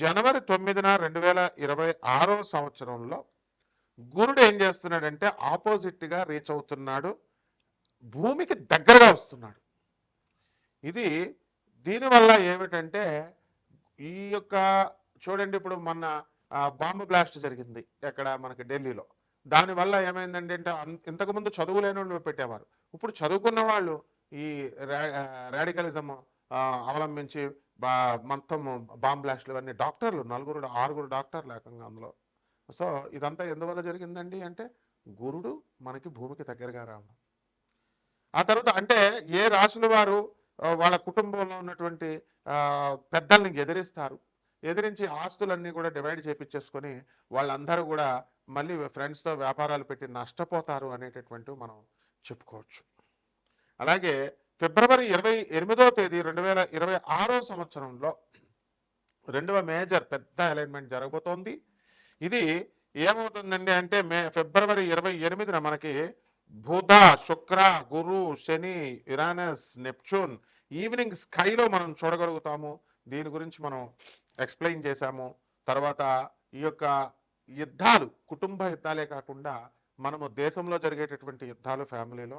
జనవరి తొమ్మిదిన రెండు వేల ఇరవై ఆరో సంవత్సరంలో గురుడు ఏం చేస్తున్నాడంటే ఆపోజిట్గా రీచ్ అవుతున్నాడు భూమికి దగ్గరగా వస్తున్నాడు. ఇది దీనివల్ల ఏమిటంటే ఈ యొక్క చూడండి ఇప్పుడు మొన్న బాంబు బ్లాస్ట్ జరిగింది ఎక్కడ మనకి ఢిల్లీలో. దానివల్ల ఏమైందంటే అంటే ఇంతకుముందు చదువు లేని వాళ్ళు పెట్టేవారు. ఇప్పుడు చదువుకున్న వాళ్ళు ఈ రాడికలిజం అవలంబించి బా మొత్తం బాంబ్ బ్లాస్ట్లు ఇవన్నీ డాక్టర్లు నలుగురు ఆరుగురు డాక్టర్లు ఏకంగా అందులో. సో ఇదంతా ఎందువల్ల జరిగిందండి అంటే గురుడు మనకి భూమికి దగ్గరగా రావడం. ఆ తర్వాత అంటే ఏ రాసుల వారు వాళ్ళ కుటుంబంలో ఉన్నటువంటి పెద్దల్ని ఎదిరిస్తారు? ఎదిరించి ఆస్తులన్నీ కూడా డివైడ్ చేపించేసుకొని వాళ్ళందరూ కూడా మళ్ళీ ఫ్రెండ్స్తో వ్యాపారాలు పెట్టి నష్టపోతారు అనేటటువంటివి మనం చెప్పుకోవచ్చు. అలాగే ఫిబ్రవరి ఇరవై ఎనిమిదో తేదీ రెండు వేల ఇరవై ఆరో సంవత్సరంలో రెండవ మేజర్ పెద్ద అలైన్మెంట్ జరగబోతోంది. ఇది ఏమవుతుందండి అంటే మే ఫిబ్రవరి ఇరవై ఎనిమిదిన మనకి బుధ శుక్ర గురు శని ఇరానస్ నెప్చూన్ ఈవినింగ్ స్కైలో మనం చూడగలుగుతాము. దీని గురించి మనం ఎక్స్ప్లెయిన్ చేశాము. తర్వాత ఈ యొక్క యుద్ధాలు కుటుంబ యుద్ధాలే కాకుండా మనము దేశంలో జరిగేటటువంటి యుద్ధాలు ఫ్యామిలీలో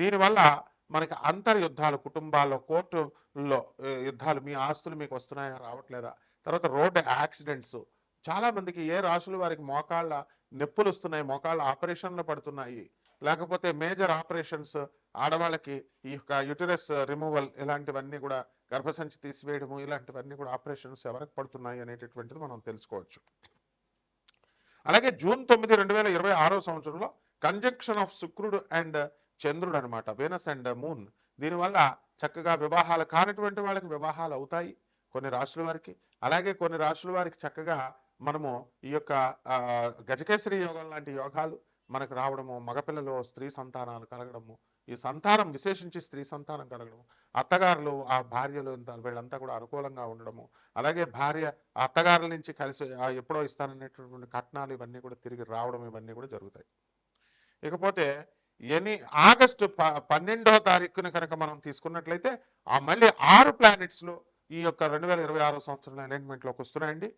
దీనివల్ల మనకి అంతర్యుద్ధాలు కుటుంబాల్లో కోర్టుల్లో యుద్ధాలు మీ ఆస్తులు మీకు వస్తున్నాయా రావట్లేదా? తర్వాత రోడ్డు యాక్సిడెంట్స్. చాలా మందికి ఏ రాసులు వారికి మోకాళ్ళ నొప్పులు వస్తున్నాయి మోకాళ్ళ ఆపరేషన్లు పడుతున్నాయి? లేకపోతే మేజర్ ఆపరేషన్స్ ఆడవాళ్ళకి ఈ యొక్క యుటరస్ రిమూవల్ ఇలాంటివన్నీ కూడా గర్భసంచి తీసివేయడము ఇలాంటివన్నీ కూడా ఆపరేషన్స్ ఎవరికి పడుతున్నాయి అనేటటువంటిది మనం తెలుసుకోవచ్చు. అలాగే జూన్ తొమ్మిది రెండు వేల ఇరవై ఆరో సంవత్సరంలో కంజంక్షన్ ఆఫ్ శుక్రుడు అండ్ చంద్రుడు అనమాట వెనస్ అండ్ మూన్ దీనివల్ల చక్కగా వివాహాలు కానటువంటి వాళ్ళకి వివాహాలు అవుతాయి కొన్ని రాశుల వారికి. అలాగే కొన్ని రాశుల వారికి చక్కగా మనము ఈ యొక్క గజకేశ్వరి యోగం లాంటి యోగాలు మనకు రావడము మగపిల్లలు స్త్రీ సంతానాలు కలగడము ఈ సంతానం విశేషించి స్త్రీ సంతానం కలగడము అత్తగారులు ఆ భార్యలు వీళ్ళంతా కూడా అనుకూలంగా ఉండడము అలాగే భార్య అత్తగారుల నుంచి కలిసి ఎప్పుడో ఇస్తాననేటటువంటి కట్నాలు ఇవన్నీ కూడా తిరిగి రావడం ఇవన్నీ కూడా జరుగుతాయి. ఇకపోతే ఎనీ ఆగస్టు ప పన్నెండవ తారీఖున కనుక మనం తీసుకున్నట్లయితే ఆ మళ్ళీ ఆరు ప్లానెట్స్లో ఈ యొక్క రెండు వేల ఇరవై ఆరో సంవత్సరం అలైన్మెంట్లోకి వస్తున్నాయండి.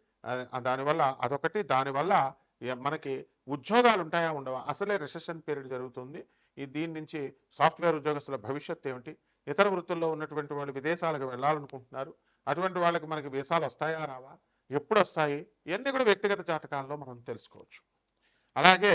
దానివల్ల అదొకటి. దానివల్ల మనకి ఉద్యోగాలు ఉంటాయా ఉండవా? అసలే రిసెషన్ పీరియడ్ జరుగుతుంది. ఈ దీని నుంచి సాఫ్ట్వేర్ ఉద్యోగస్తుల భవిష్యత్తు ఏమిటి? ఇతర వృత్తుల్లో ఉన్నటువంటి వాళ్ళు విదేశాలకు వెళ్ళాలనుకుంటున్నారు. అటువంటి వాళ్ళకి మనకి వీసాలు వస్తాయా రావా? ఎప్పుడు వస్తాయి ఇవన్నీ కూడా వ్యక్తిగత జాతకాల్లో మనం తెలుసుకోవచ్చు. అలాగే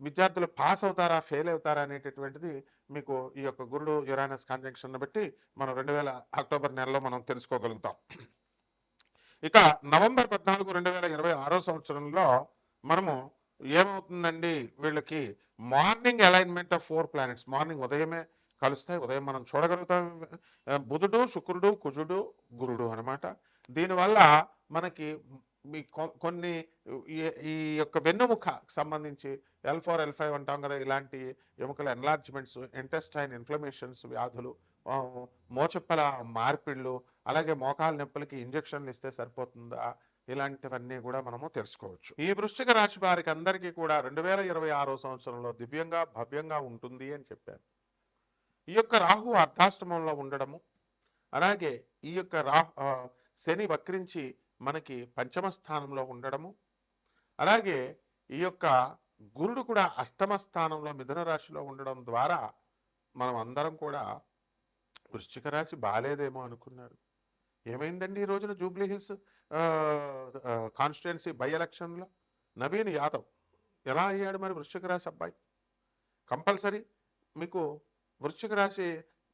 విద్యార్థులు పాస్ అవుతారా ఫెయిల్ అవుతారా అనేటటువంటిది మీకు ఈ యొక్క గురుడు యురానస్ కాంజంక్షన్ను బట్టి మనం రెండు వేల అక్టోబర్ నెలలో మనం తెలుసుకోగలుగుతాం. ఇక నవంబర్ పద్నాలుగు రెండు వేల ఇరవై ఆరో సంవత్సరంలో మనము ఏమవుతుందండి వీళ్ళకి morning alignment of four planets morning ఉదయమే కలుస్తాయి ఉదయం మనం చూడగలుగుతాం. బుధుడు శుక్రుడు కుజుడు గురుడు అనమాట దీనివల్ల మనకి మీ కొన్ని ఈ- ఈ యొక్క వెన్నుముక సంబంధించి ఎల్ ఫోర్ ఎల్ ఫైవ్ అంటాం కదా ఇలాంటి ఎముకల ఎన్లార్జ్మెంట్స్ ఇంటెస్టైన్ ఇన్ఫ్లమేషన్స్ వ్యాధులు మోచప్పల మోచెప్పల మార్పిళ్ళు అలాగే మోకాల నొప్పులకి ఇంజెక్షన్లు ఇస్తే సరిపోతుందా? ఇలాంటివన్నీ కూడా మనము తెలుసుకోవచ్చు. ఈ వృశ్చిక రాశి వారికి అందరికీ కూడా రెండు వేల ఇరవై ఆరో సంవత్సరంలో దివ్యంగా భవ్యంగా ఉంటుంది అని చెప్పారు. ఈ యొక్క రాహు అర్ధాష్టమంలో ఉండడము అలాగే ఈ యొక్క రాహు శని వక్రించి మనకి పంచమ స్థానంలో ఉండడము. అలాగే ఈ యొక్క గురుడు కూడా అష్టమ స్థానంలో మిథున రాశిలో ఉండడం ద్వారా మనం అందరం కూడా వృశ్చిక రాశి బాలేదేమో అనుకున్నారు ఏమైందండి ఈ రోజున జూబ్లీ హిల్స్? కాన్స్టిట్యున్సీ బై ఎలక్షన్లో నవీన్ యాదవ్ ఎలా అయ్యాడు మరి వృశ్చిక రాశి అబ్బాయి? కంపల్సరీ మీకు వృశ్చిక రాశి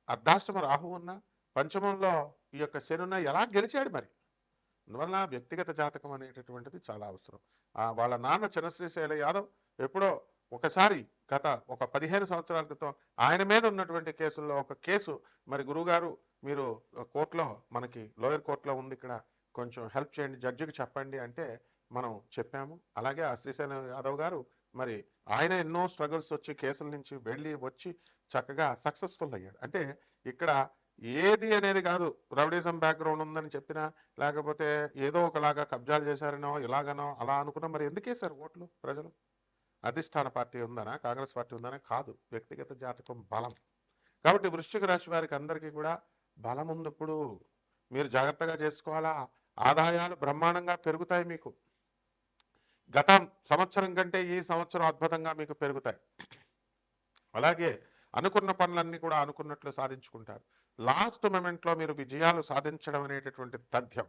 అర్ధాష్టమ రాహు ఉన్న పంచమంలో ఈ యొక్క శని ఎలా గెలిచాడు మరి? అందువల్ల వ్యక్తిగత జాతకం అనేటటువంటిది చాలా అవసరం. వాళ్ళ నాన్న చిన్నశ్రీశైల యాదవ్ ఎప్పుడో ఒకసారి గత ఒక పదిహేను సంవత్సరాల క్రితం ఆయన మీద ఉన్నటువంటి కేసుల్లో ఒక కేసు మరి గురుగారు మీరు కోర్టులో మనకి లోయర్ కోర్టులో ఉంది ఇక్కడ కొంచెం హెల్ప్ చేయండి జడ్జికి చెప్పండి అంటే మనం చెప్పాము. అలాగే ఆ శ్రీశైలం యాదవ్ గారు మరి ఆయన ఎన్నో స్ట్రగుల్స్ వచ్చి కేసుల నుంచి వెళ్ళి వచ్చి చక్కగా సక్సెస్ఫుల్ అయ్యాడు. అంటే ఇక్కడ ఏది అనేది కాదు. రౌడీజం బ్యాక్గ్రౌండ్ ఉందని చెప్పినా లేకపోతే ఏదో ఒకలాగా కబ్జాలు చేశారనో ఇలాగనో అలా అనుకున్నా మరి ఎందుకేసారు ఓట్లు ప్రజలు? అధిష్టాన పార్టీ ఉందనా కాంగ్రెస్ పార్టీ ఉందనా కాదు. వ్యక్తిగత జాతకం బలం. కాబట్టి వృశ్చిక రాశి వారికి అందరికీ కూడా బలం ఉన్నప్పుడు మీరు జాగ్రత్తగా చేసుకోవాలా? ఆదాయాలు బ్రహ్మాండంగా పెరుగుతాయి మీకు. గత సంవత్సరం కంటే ఈ సంవత్సరం అద్భుతంగా మీకు పెరుగుతాయి. అలాగే అనుకున్న పనులన్నీ కూడా అనుకున్నట్లు సాధించుకుంటారు. లాస్ట్ మూమెంట్లో మీరు విజయాలు సాధించడం అనేటటువంటి తథ్యం.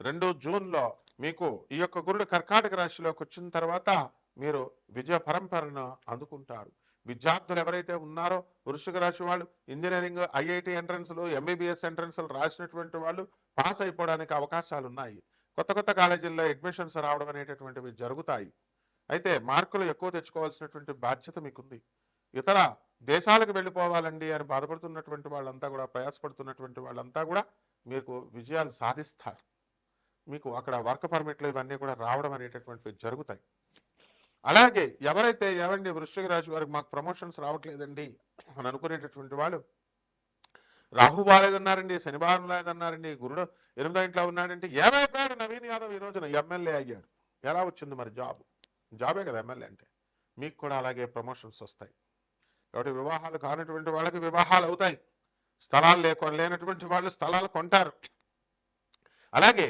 రెండు జూన్లో మీకు ఈ యొక్క గురుడు కర్కాటక రాశిలోకి వచ్చిన తర్వాత మీరు విజయ పరంపరను అందుకుంటారు. విద్యార్థులు ఎవరైతే ఉన్నారో వృషిక రాశి వాళ్ళు ఇంజనీరింగ్ ఐఐటి ఎంట్రన్స్లు ఎంబీబీఎస్ ఎంట్రన్స్లు రాసినటువంటి వాళ్ళు పాస్ అయిపోవడానికి అవకాశాలు ఉన్నాయి. కొత్త కొత్త కాలేజీల్లో అడ్మిషన్స్ రావడం అనేటటువంటివి జరుగుతాయి. అయితే మార్కులు ఎక్కువ తెచ్చుకోవాల్సినటువంటి బాధ్యత మీకుంది. ఇతర దేశాలకు వెళ్ళిపోవాలండి అని బాధపడుతున్నటువంటి వాళ్ళంతా కూడా ప్రయాసపడుతున్నటువంటి వాళ్ళంతా కూడా మీకు విజయాలు సాధిస్తారు. మీకు అక్కడ వర్క్ పర్మిట్లు ఇవన్నీ కూడా రావడం అనేటటువంటివి జరుగుతాయి. అలాగే ఎవరైతే ఎవరండి వృశ్చిక రాశి వారికి మాకు ప్రమోషన్స్ రావట్లేదండి అని అనుకునేటటువంటి వాళ్ళు రాహు బాలేదన్నారండి శనివారం లేదన్నారండి గురుడు ఎనిమిదో ఇంట్లో ఉన్నాడంటే ఏమైపోయాడు నవీన్ యాదవ్ ఈ రోజున ఎమ్మెల్యే అయ్యాడు. ఎలా వచ్చింది మరి జాబ్? జాబే కదా ఎమ్మెల్యే అంటే. మీకు కూడా అలాగే ప్రమోషన్స్ వస్తాయి. కాబట్టి వివాహాలు కానటువంటి వాళ్ళకి వివాహాలు అవుతాయి. స్థలాలు లేక లేనటువంటి వాళ్ళు స్థలాలు కొంటారు. అలాగే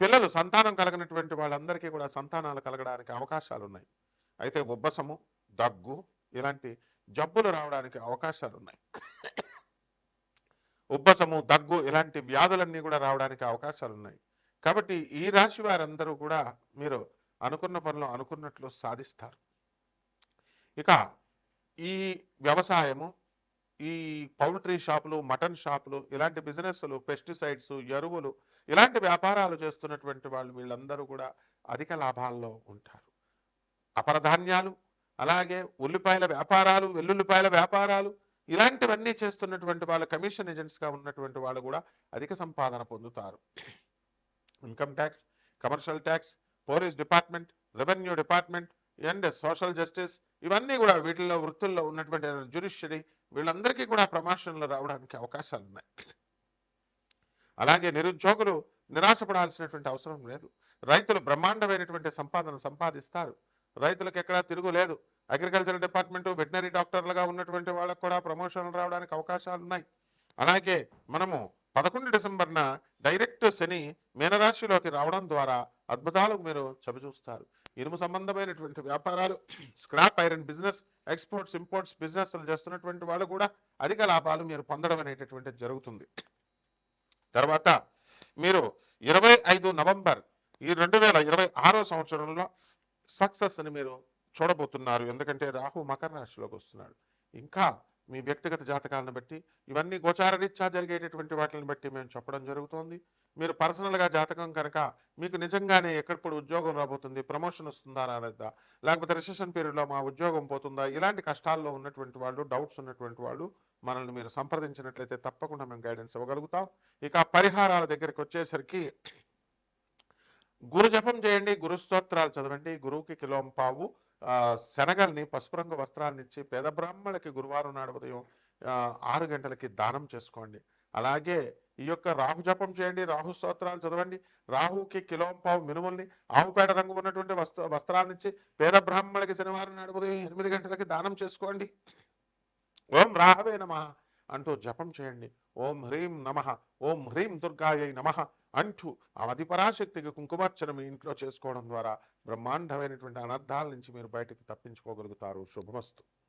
పిల్లలు సంతానం కలగనటువంటి వాళ్ళందరికీ కూడా సంతానాలు కలగడానికి అవకాశాలు ఉన్నాయి అయితే ఉబ్బసము దగ్గు ఇలాంటి జబ్బులు రావడానికి అవకాశాలు ఉన్నాయి ఉబ్బసము దగ్గు ఇలాంటి వ్యాధులన్నీ కూడా రావడానికి అవకాశాలు ఉన్నాయి కాబట్టి ఈ రాశి వారందరూ కూడా మీరు అనుకున్న పనులు అనుకున్నట్లు సాధిస్తారు. ఇక ఈ వ్యవసాయము ఈ పౌల్ట్రీ షాపులు మటన్ షాపులు ఇలాంటి బిజినెస్లు పెస్టిసైడ్స్ ఎరువులు ఇలాంటి వ్యాపారాలు చేస్తున్నటువంటి వాళ్ళు వీళ్ళందరూ కూడా అధిక లాభాల్లో ఉంటారు. అపరధాన్యాలు అలాగే ఉల్లిపాయల వ్యాపారాలు వెల్లుల్లిపాయల వ్యాపారాలు ఇలాంటివన్నీ చేస్తున్నటువంటి వాళ్ళు కమిషన్ ఏజెంట్స్గా ఉన్నటువంటి వాళ్ళు కూడా అధిక సంపాదన పొందుతారు. Income tax commercial tax police department revenue department and social justice ఇవన్నీ కూడా వీటిల్లో వృత్తుల్లో ఉన్నటువంటి జ్యుడిషియరీ వీళ్ళందరికీ కూడా ప్రమోషన్లు రావడానికి అవకాశాలు ఉన్నాయి అలాగే నిరుద్యోగులు నిరాశపడాల్సినటువంటి అవసరం లేదు. రైతులు బ్రహ్మాండమైనటువంటి సంపాదన సంపాదిస్తారు. రైతులకు ఎక్కడా తిరుగులేదు అగ్రికల్చర్ డిపార్ట్మెంట్ వెటనరీ డాక్టర్లుగా ఉన్నటువంటి వాళ్ళకు కూడా ప్రమోషన్లు రావడానికి అవకాశాలు ఉన్నాయి అలాగే మనము పదకొండు డిసెంబర్న డైరెక్ట్ శని మీనరాశిలోకి రావడం ద్వారా అద్భుతాలకు మీరు చవిచూస్తారు. ఇనుము సంబంధమైనటువంటి వ్యాపారాలు scrap iron business exports imports business చేస్తున్నటువంటి వాళ్ళు కూడా అధిక లాభాలు మీరు పొందడం అనేటటువంటిది జరుగుతుంది. తర్వాత మీరు ఇరవై ఐదు నవంబర్ ఈ రెండు వేల ఇరవై ఆరో సంవత్సరంలో సక్సెస్ అని మీరు చూడబోతున్నారు. ఎందుకంటే రాహు మకర రాశిలోకి వస్తున్నాడు. ఇంకా మీ వ్యక్తిగత జాతకాలను బట్టి ఇవన్నీ గోచారరీత్యా జరిగేటటువంటి వాటిని బట్టి మేము చెప్పడం జరుగుతోంది. మీరు పర్సనల్గా జాతకం కనుక మీకు నిజంగానే ఎక్కడప్పుడు ఉద్యోగం రాబోతుంది ప్రమోషన్ వస్తుందా రాలేదా లేకపోతే రిసెషన్ పీరియడ్లో మా ఉద్యోగం పోతుందా ఇలాంటి కష్టాల్లో ఉన్నటువంటి వాళ్ళు డౌట్స్ ఉన్నటువంటి వాళ్ళు మనల్ని మీరు సంప్రదించినట్లయితే తప్పకుండా మేము గైడెన్స్ ఇవ్వగలుగుతాం. ఇక పరిహారాల దగ్గరికి వచ్చేసరికి గురు జపం చేయండి గురు స్తోత్రాలు చదవండి గురువుకి కిలోం పావు. శనగల్ని పసుపు రంగు వస్త్రాన్ని ఇచ్చి పేద బ్రాహ్మణులకి గురువారం నాడు ఉదయం ఆరు గంటలకి దానం చేసుకోండి. అలాగే ఈ యొక్క రాహు జపం చేయండి రాహు స్తోత్రాలు చదవండి రాహుకి కిలోం పావు మినుముల్ని ఆవుపేట రంగు ఉన్నటువంటి వస్త్ర వస్త్రాలనిచ్చి పేద బ్రాహ్మణులకి శనివారం నాడు ఉదయం ఎనిమిది గంటలకి దానం చేసుకోండి. ఓం రాహవే నమ అంటూ జపం చేయండి. ఓం హ్రీం నమ ఓం హ్రీం దుర్గాయ నమ అంటూ ఆ అధిపరాశక్తికి కుంకుమార్చన మీ ఇంట్లో చేసుకోవడం ద్వారా బ్రహ్మాండమైనటువంటి అనర్థాల నుంచి మీరు బయటకు తప్పించుకోగలుగుతారు. శుభమస్తు.